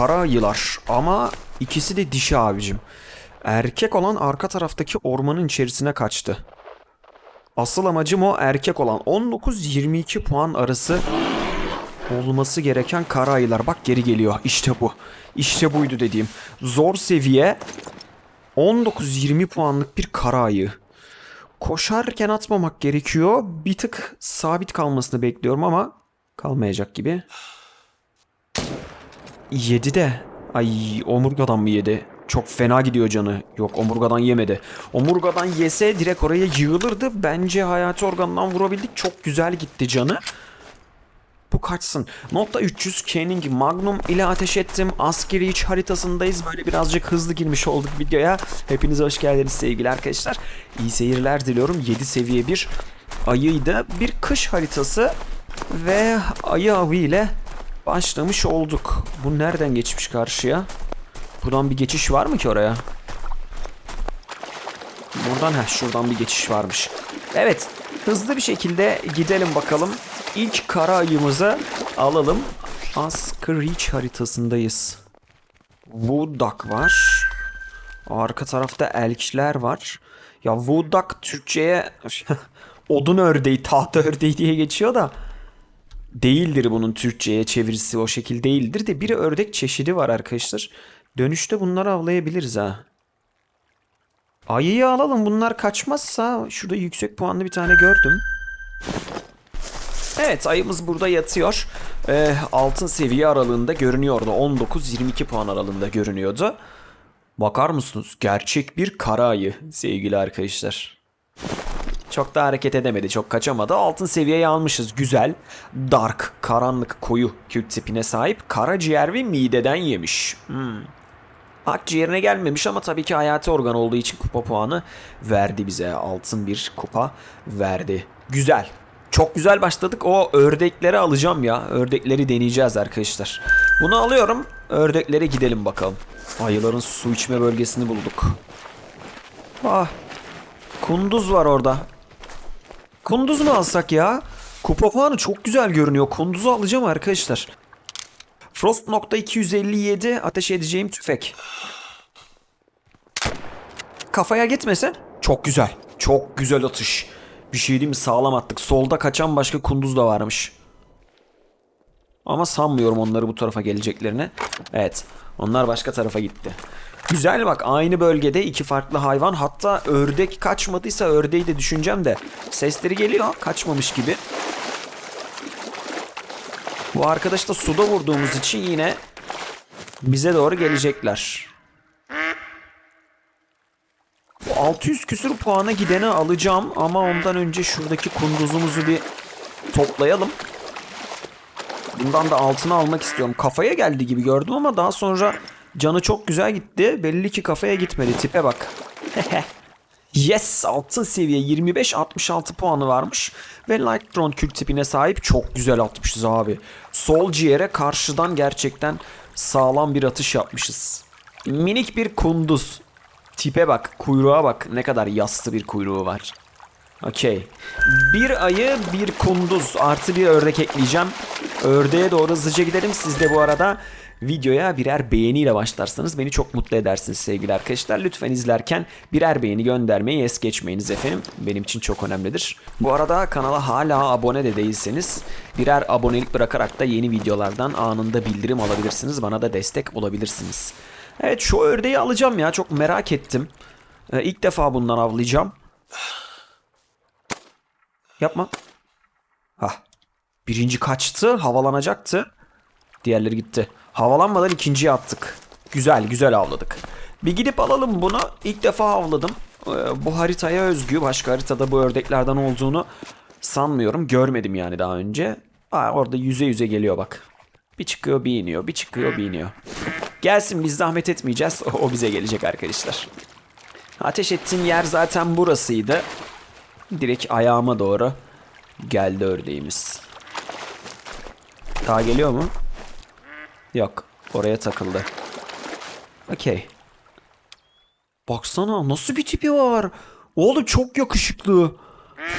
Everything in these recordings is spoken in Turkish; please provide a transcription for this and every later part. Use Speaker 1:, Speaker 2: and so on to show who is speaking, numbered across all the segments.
Speaker 1: kara ayılar ama ikisi de dişi abicim. Erkek olan arka taraftaki ormanın içerisine kaçtı. Asıl amacım o erkek olan 19-22 puan arası olması gereken kara ayılar. Bak geri geliyor. İşte bu. İşte buydu dediğim. Zor seviye 19-20 puanlık bir kara ayı. Koşarken atmamak gerekiyor. Bir tık sabit kalmasını bekliyorum ama kalmayacak gibi. Yedi de. Ay omurgadan mı yedi? Çok fena gidiyor canı. Yok omurgadan yemedi. Omurgadan yese direkt oraya yığılırdı. Bence hayati organdan vurabildik. Çok güzel gitti canı. Bu kaçsın. Nokta 300 Canning Magnum ile ateş ettim. Askeri iç haritasındayız. Böyle birazcık hızlı girmiş olduk videoya. Hepinize hoş geldiniz sevgili arkadaşlar. İyi seyirler diliyorum. 7 seviye bir ayıydı. Bir kış haritası ve ayı avı ile başlamış olduk. Bu nereden geçmiş karşıya? Buradan bir geçiş var mı ki oraya? Buradan ha şuradan bir geçiş varmış. Evet hızlı bir şekilde gidelim bakalım. İlk kara ayımızı alalım. Askereach haritasındayız. Woodduck var. Arka tarafta elkler var. Ya Woodduck Türkçe'ye odun ördeği, tahta ördeği diye geçiyor da değildir bunun Türkçe'ye çevirisi o şekil değildir de bir ördek çeşidi var arkadaşlar. Dönüşte bunları avlayabiliriz ha. Ayıyı alalım bunlar kaçmazsa şurada yüksek puanlı bir tane gördüm. Evet ayımız burada yatıyor. Ee, altın seviye aralığında görünüyordu. 19-22 puan aralığında görünüyordu. Bakar mısınız? Gerçek bir kara ayı sevgili arkadaşlar. Çok da hareket edemedi, çok kaçamadı. Altın seviyeye almışız. Güzel, dark, karanlık, koyu kült tipine sahip. Karaciğer ve mideden yemiş. Hmm. Akciğerine gelmemiş ama tabii ki hayati organ olduğu için kupa puanı verdi bize. Altın bir kupa verdi. Güzel. Çok güzel başladık. O ördekleri alacağım ya. Ördekleri deneyeceğiz arkadaşlar. Bunu alıyorum. Ördeklere gidelim bakalım. Ayıların su içme bölgesini bulduk. Ah. Kunduz var orada. Kunduz mu alsak ya? Kupa puanı çok güzel görünüyor. Kunduzu alacağım arkadaşlar. Frost nokta 257 ateş edeceğim tüfek. Kafaya gitmesin. Çok güzel. Çok güzel atış. Bir şey diyeyim mi sağlam attık. Solda kaçan başka kunduz da varmış. Ama sanmıyorum onları bu tarafa geleceklerini. Evet. Onlar başka tarafa gitti. Güzel bak aynı bölgede iki farklı hayvan. Hatta ördek kaçmadıysa ördeği de düşüneceğim de. Sesleri geliyor. Kaçmamış gibi. Bu arkadaş da suda vurduğumuz için yine bize doğru gelecekler. Bu 600 küsür puana gideni alacağım ama ondan önce şuradaki kunduzumuzu bir toplayalım. Bundan da altını almak istiyorum. Kafaya geldi gibi gördüm ama daha sonra canı çok güzel gitti. Belli ki kafaya gitmedi. Tipe bak. yes altın seviye 25-66 puanı varmış. Ve Light Drone kült tipine sahip çok güzel atmışız abi. Sol ciğere karşıdan gerçekten sağlam bir atış yapmışız. Minik bir kunduz. Tipe bak, kuyruğa bak. Ne kadar yassı bir kuyruğu var. Okey. Bir ayı, bir kunduz artı bir ördek ekleyeceğim. Ördeğe doğru hızlıca gidelim. Siz de bu arada videoya birer beğeniyle başlarsanız beni çok mutlu edersiniz sevgili arkadaşlar. Lütfen izlerken birer beğeni göndermeyi es geçmeyiniz efendim. Benim için çok önemlidir. Bu arada kanala hala abone de değilseniz birer abonelik bırakarak da yeni videolardan anında bildirim alabilirsiniz. Bana da destek olabilirsiniz. Evet şu ördeği alacağım ya çok merak ettim. Ee, ilk defa bundan avlayacağım. Yapma. Hah. Birinci kaçtı. Havalanacaktı. Diğerleri gitti. Havalanmadan ikinciyi attık. Güzel güzel avladık. Bir gidip alalım bunu. İlk defa avladım. Ee, bu haritaya özgü. Başka haritada bu ördeklerden olduğunu sanmıyorum. Görmedim yani daha önce. Aa, orada yüze yüze geliyor bak. Bir çıkıyor bir iniyor. Bir çıkıyor bir iniyor. Gelsin biz zahmet etmeyeceğiz. O, bize gelecek arkadaşlar. Ateş ettiğim yer zaten burasıydı. Direkt ayağıma doğru geldi ördeğimiz. Daha geliyor mu? Yok. Oraya takıldı. Okey. Baksana nasıl bir tipi var. Oğlum çok yakışıklı.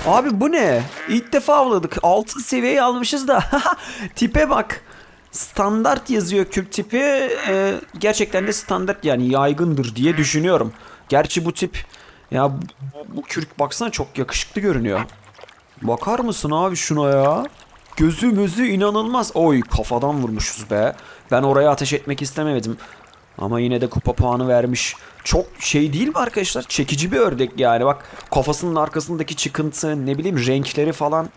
Speaker 1: Abi bu ne? İlk defa avladık. Altın seviyeyi almışız da. Tipe bak. standart yazıyor kürk tipi. Ee, gerçekten de standart yani yaygındır diye düşünüyorum. Gerçi bu tip ya bu, bu kürk baksana çok yakışıklı görünüyor. Bakar mısın abi şuna ya? Gözü gözü inanılmaz. Oy kafadan vurmuşuz be. Ben oraya ateş etmek istemedim. Ama yine de kupa puanı vermiş. Çok şey değil mi arkadaşlar? Çekici bir ördek yani. Bak kafasının arkasındaki çıkıntı ne bileyim renkleri falan.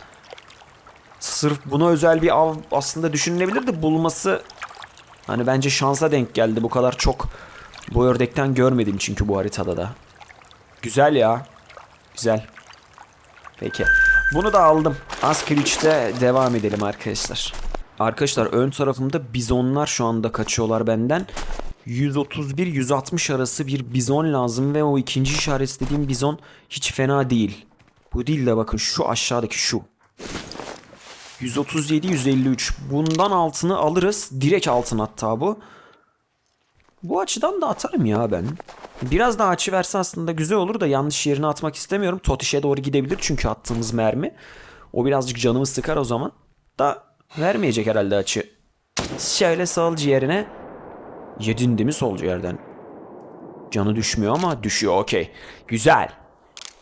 Speaker 1: Sırf buna özel bir av aslında düşünülebilir de bulması hani bence şansa denk geldi. Bu kadar çok bu ördekten görmedim çünkü bu haritada da. Güzel ya. Güzel. Peki. Bunu da aldım. Askeric'te devam edelim arkadaşlar. Arkadaşlar ön tarafımda bizonlar şu anda kaçıyorlar benden. 131-160 arası bir bizon lazım ve o ikinci işaretlediğim bizon hiç fena değil. Bu değil de bakın şu aşağıdaki şu. 137-153. Bundan altını alırız. Direkt altın hatta bu. Bu açıdan da atarım ya ben. Biraz daha açı verse aslında güzel olur da yanlış yerine atmak istemiyorum. Totiş'e doğru gidebilir çünkü attığımız mermi. O birazcık canımı sıkar o zaman. Da vermeyecek herhalde açı. Şöyle sol ciğerine. Yedin değil mi sol ciğerden? Canı düşmüyor ama düşüyor okey. Güzel.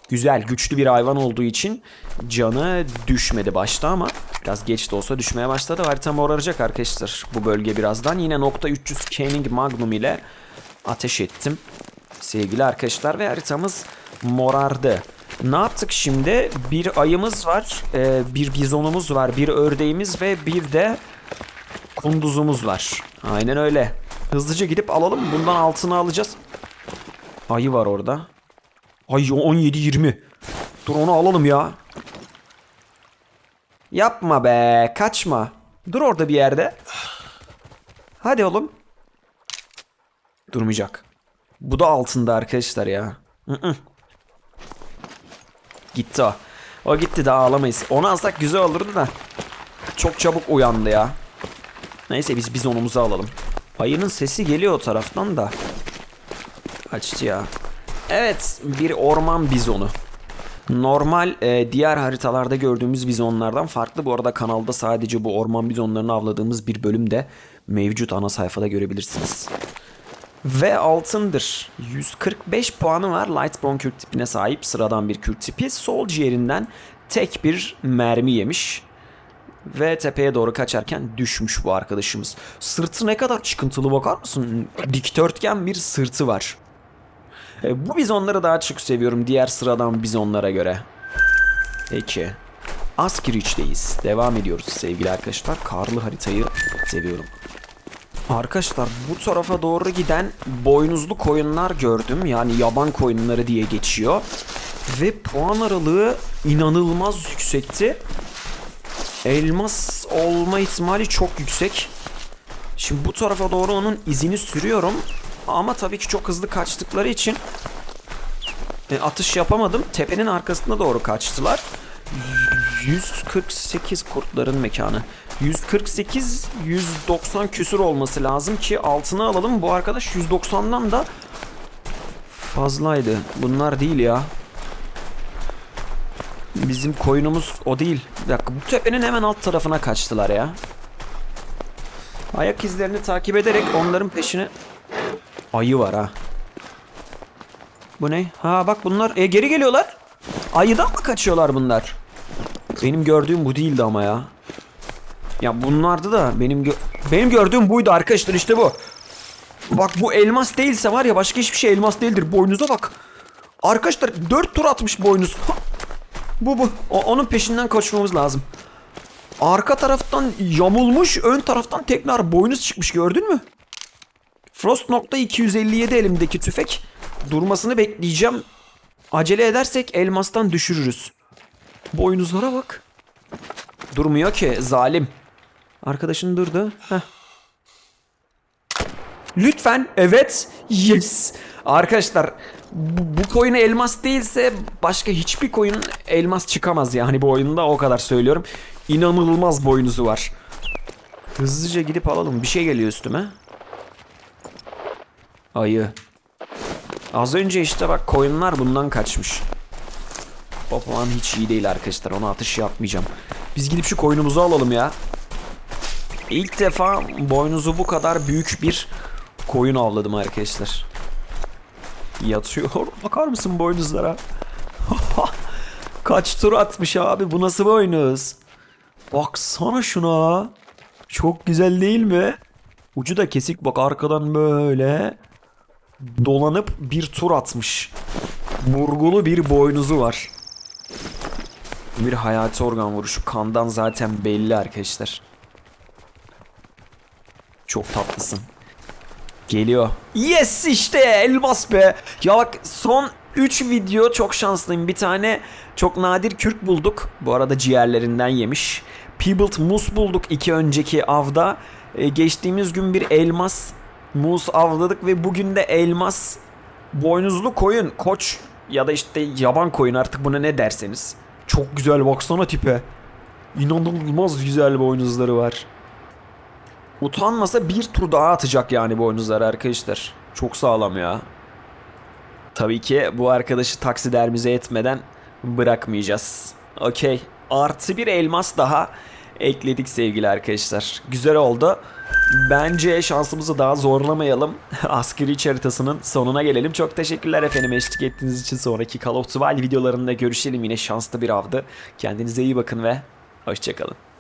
Speaker 1: Güzel güçlü bir hayvan olduğu için canı düşmedi başta ama biraz geç de olsa düşmeye başladı. Harita moraracak arkadaşlar bu bölge birazdan. Yine nokta 300 Canning Magnum ile ateş ettim. Sevgili arkadaşlar ve haritamız morardı. Ne yaptık şimdi? Bir ayımız var, e, bir bizonumuz var, bir ördeğimiz ve bir de kunduzumuz var. Aynen öyle. Hızlıca gidip alalım. Bundan altını alacağız. Ayı var orada. Ay 17-20. Dur onu alalım ya. Yapma be. Kaçma. Dur orada bir yerde. Hadi oğlum. Durmayacak. Bu da altında arkadaşlar ya. Gitti o. O gitti daha alamayız. Onu alsak güzel olurdu da. Çok çabuk uyandı ya. Neyse biz biz onumuzu alalım. Ayının sesi geliyor o taraftan da. Açtı ya. Evet bir orman bizonu. Normal e, diğer haritalarda gördüğümüz bizonlardan farklı. Bu arada kanalda sadece bu orman bizonlarını avladığımız bir bölüm de mevcut ana sayfada görebilirsiniz. Ve altındır. 145 puanı var. Light Brown kürk tipine sahip sıradan bir kürk tipi. Sol ciğerinden tek bir mermi yemiş. Ve tepeye doğru kaçarken düşmüş bu arkadaşımız. Sırtı ne kadar çıkıntılı bakar mısın? Dikdörtgen bir sırtı var. E, bu bizonları daha çok seviyorum diğer sıradan bizonlara göre. Peki. Askeriç'teyiz. Devam ediyoruz sevgili arkadaşlar. Karlı haritayı seviyorum. Arkadaşlar bu tarafa doğru giden boynuzlu koyunlar gördüm. Yani yaban koyunları diye geçiyor. Ve puan aralığı inanılmaz yüksekti. Elmas olma ihtimali çok yüksek. Şimdi bu tarafa doğru onun izini sürüyorum. Ama tabii ki çok hızlı kaçtıkları için e, atış yapamadım. Tepenin arkasına doğru kaçtılar. 148 kurtların mekanı. 148 190 küsür olması lazım ki altına alalım. Bu arkadaş 190'dan da fazlaydı. Bunlar değil ya. Bizim koyunumuz o değil. Bir bu tepenin hemen alt tarafına kaçtılar ya. Ayak izlerini takip ederek onların peşine Ayı var ha. Bu ne? Ha bak bunlar e, geri geliyorlar. Ayıdan mı kaçıyorlar bunlar? Benim gördüğüm bu değildi ama ya. Ya bunlardı da benim gö benim gördüğüm buydu arkadaşlar işte bu. Bak bu elmas değilse var ya başka hiçbir şey elmas değildir. Boynuza bak. Arkadaşlar 4 tur atmış boynuz. bu bu. O, onun peşinden kaçmamız lazım. Arka taraftan yamulmuş, ön taraftan tekrar boynuz çıkmış gördün mü? Frost nokta 257 elimdeki tüfek. Durmasını bekleyeceğim. Acele edersek elmastan düşürürüz. Boynuzlara bak. Durmuyor ki zalim. Arkadaşın durdu. Heh. Lütfen evet yes. Arkadaşlar bu, bu koyun elmas değilse başka hiçbir koyun elmas çıkamaz yani bu oyunda o kadar söylüyorum. İnanılmaz boynuzu var. Hızlıca gidip alalım. Bir şey geliyor üstüme. Ayı. Az önce işte bak koyunlar bundan kaçmış. O puan hiç iyi değil arkadaşlar. Ona atış yapmayacağım. Biz gidip şu koyunumuzu alalım ya. İlk defa boynuzu bu kadar büyük bir koyun avladım arkadaşlar. Yatıyor. Bakar mısın boynuzlara? Kaç tur atmış abi bu nasıl boynuz? Baksana şuna. Çok güzel değil mi? Ucu da kesik bak arkadan böyle dolanıp bir tur atmış. Burgulu bir boynuzu var. Bir hayati organ vuruşu. Kandan zaten belli arkadaşlar. Çok tatlısın. Geliyor. Yes işte elmas be. Ya bak son 3 video çok şanslıyım. Bir tane çok nadir kürk bulduk. Bu arada ciğerlerinden yemiş. Peebled mus bulduk iki önceki avda. Ee, geçtiğimiz gün bir elmas mus avladık ve bugün de elmas boynuzlu koyun, koç ya da işte yaban koyun artık buna ne derseniz. Çok güzel baksana tipe. İnanılmaz güzel boynuzları var. Utanmasa bir tur daha atacak yani boynuzları arkadaşlar. Çok sağlam ya. Tabii ki bu arkadaşı taksidermize etmeden bırakmayacağız. Okey. Artı bir elmas daha ekledik sevgili arkadaşlar. Güzel oldu. Bence şansımızı daha zorlamayalım. Askeri haritasının sonuna gelelim. Çok teşekkürler efendim eşlik ettiğiniz için. Sonraki Call of Duty videolarında görüşelim. Yine şanslı bir avdı. Kendinize iyi bakın ve hoşçakalın.